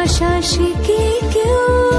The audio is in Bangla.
ভালোবাসা শিখি কেউ